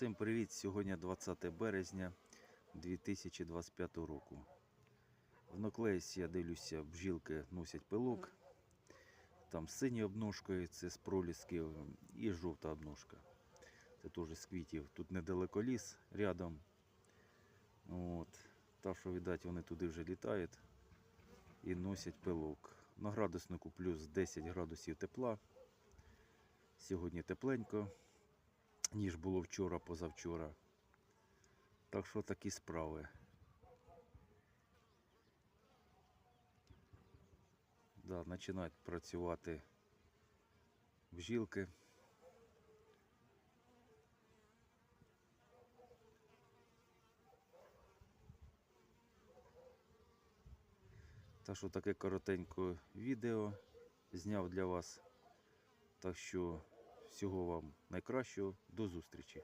Всім привіт! Сьогодні 20 березня 2025 року. В Ноклейсі, я дивлюся, бджілки носять пилок. Там з синьою обножкою, це з пролісків, і жовта обножка. Це теж з квітів. Тут недалеко ліс рядом. От. Та, що, видать, вони туди вже літають і носять пилок. На градуснику плюс 10 градусів тепла. Сьогодні тепленько ніж було вчора, позавчора. Так що такі справи. Да, починають працювати бжілки. Так що таке коротеньке відео зняв для вас. Так що всього вам найкращого, до зустрічі.